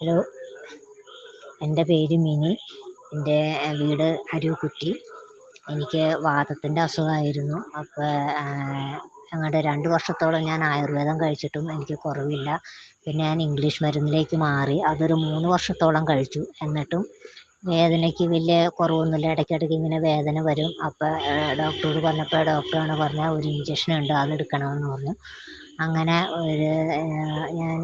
Hello. എന്റെ പേര് mini. എന്റെ വീട് അരുക്കുറ്റി. എനിക്ക് വാതത്തിന്റെ അസുഖമായിരുന്നു. അപ്പോൾ അങ്ങോട്ട് രണ്ട് വർഷത്തോളം ഞാൻ ആയുർവേദം കഴിച്ചിട്ടും എനിക്ക് കുറവില്ല. പിന്നെ ഞാൻ ഇംഗ്ലീഷ് മരുന്നിലേക്ക് മാറി. അതൊരു മൂന്ന് വർഷത്തോളം കഴിച്ചു. എന്നിട്ടും വേദനയ്ക്ക് വലിയ കുറവൊന്നുമില്ല. ഇടയ്ക്കിടയ്ക്ക് ഇങ്ങനെ വേദന വരും. അപ്പോൾ ഡോക്ടറോട് പറഞ്ഞപ്പോൾ ഡോക്ടറാണ് പറഞ്ഞാൽ ഒരു ഇഞ്ചക്ഷൻ ഉണ്ട് അത് എടുക്കണമെന്ന് പറഞ്ഞു. അങ്ങനെ ഒരു ഞാൻ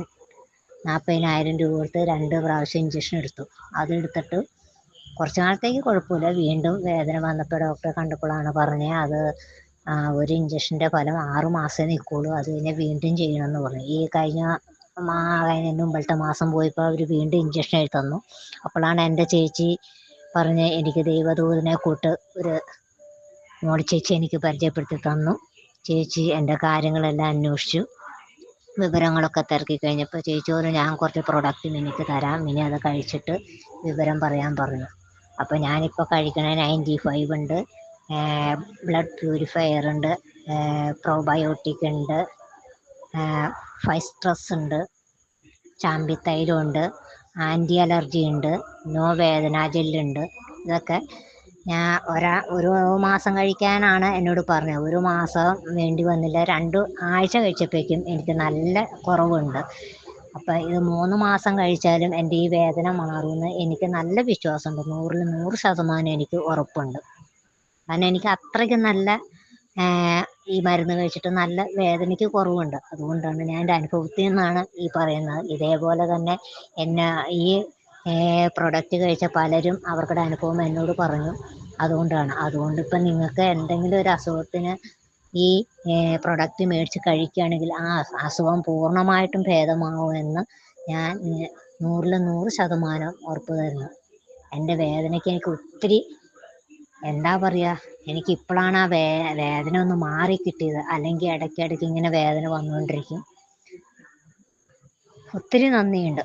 നാൽപ്പതിനായിരം രൂപ കൊടുത്ത് രണ്ട് പ്രാവശ്യം ഇഞ്ചക്ഷൻ എടുത്തു. അതെടുത്തിട്ട് കുറച്ച് നാളത്തേക്ക് കുഴപ്പമില്ല. വീണ്ടും വേദന വന്നപ്പോൾ ഡോക്ടറെ കണ്ടപ്പോഴാണ് പറഞ്ഞത് അത് ഒരു ഇഞ്ചക്ഷന്റെ ഫലം ആറ് മാസമേ നിൽക്കുള്ളൂ. അത് കഴിഞ്ഞാൽ വീണ്ടും ചെയ്യണമെന്ന് പറഞ്ഞു. ഈ കഴിഞ്ഞ മാ കഴിഞ്ഞ മുമ്പത്തെ മാസം പോയപ്പോൾ അവർ വീണ്ടും ഇഞ്ചക്ഷൻ എഴുതി തന്നു. അപ്പോഴാണ് എന്റെ ചേച്ചി പറഞ്ഞ് എനിക്ക് ദൈവദൂതനെ കൂട്ട് ഒരു മോളി ചേച്ചി എനിക്ക് പരിചയപ്പെടുത്തി തന്നു. ചേച്ചി എന്റെ കാര്യങ്ങളെല്ലാം അന്വേഷിച്ചു. വിവരങ്ങളൊക്കെ തിരക്കി കഴിഞ്ഞപ്പോൾ ചേച്ചി പറഞ്ഞു ഞാൻ കുറച്ച് പ്രൊഡക്റ്റ് നിനക്ക് തരാം. മിനി അത് കഴിച്ചിട്ട് വിവരം പറയാൻ പറഞ്ഞു. അപ്പോൾ ഞാനിപ്പോൾ കഴിക്കണ നയന്റി ഫൈവ് ഉണ്ട്. ബ്ലഡ് പ്യൂരിഫയർ ഉണ്ട്. പ്രോബയോട്ടിക് ഉണ്ട്. ഫൈവ് സ്ട്രെസ് ഉണ്ട്. ചാമ്പിത്തൈലം ഉണ്ട്. ആന്റി അലർജി ഉണ്ട്. നോ വേദന ജെല്ലുണ്ട് ഇതൊക്കെ ഞാൻ ഒരാ ഒരു മാസം കഴിക്കാനാണ് എന്നോട് പറഞ്ഞത്. ഒരു മാസം വേണ്ടി വന്നില്ല. രണ്ട് ആഴ്ച കഴിച്ചപ്പോഴേക്കും എനിക്ക് നല്ല കുറവുണ്ട്. അപ്പം ഇത് മൂന്ന് മാസം കഴിച്ചാലും എന്റെ ഈ വേദന മാറുമെന്ന് എനിക്ക് നല്ല വിശ്വാസമുണ്ട്. നൂറിൽ നൂറ് ശതമാനം എനിക്ക് ഉറപ്പുണ്ട്. കാരണം എനിക്ക് അത്രയ്ക്ക് നല്ല ഈ മരുന്ന് കഴിച്ചിട്ട് നല്ല വേദനയ്ക്ക് കുറവുണ്ട്. അതുകൊണ്ടാണ് ഞാൻ എന്റെ അനുഭവത്തിൽ നിന്നാണ് ഈ പറയുന്നത്. ഇതേപോലെ തന്നെ എന്നെ ഈ പ്രൊഡക്റ്റ് കഴിച്ച പലരും അവരുടെ അനുഭവം എന്നോട് പറഞ്ഞു. അതുകൊണ്ടാണ്. അതുകൊണ്ട് ഇപ്പം നിങ്ങൾക്ക് എന്തെങ്കിലും ഒരു അസുഖത്തിന് ഈ പ്രൊഡക്റ്റ് മേടിച്ച് കഴിക്കുകയാണെങ്കിൽ ആ അസുഖം പൂർണമായിട്ടും ഭേദമാവുമെന്ന് ഞാൻ നൂറിൽ നൂറ് ശതമാനം ഉറപ്പ് തരുന്നു. എന്റെ വേദനയ്ക്ക് എനിക്ക് ഒത്തിരി എന്താ പറയുക എനിക്ക് ഇപ്പോഴാണ് ആ വേ വേദന ഒന്ന് മാറി കിട്ടിയത്. അല്ലെങ്കിൽ ഇടയ്ക്കിടയ്ക്ക് ഇങ്ങനെ വേദന വന്നുകൊണ്ടിരിക്കും. ഒത്തിരി നന്ദിയുണ്ട്.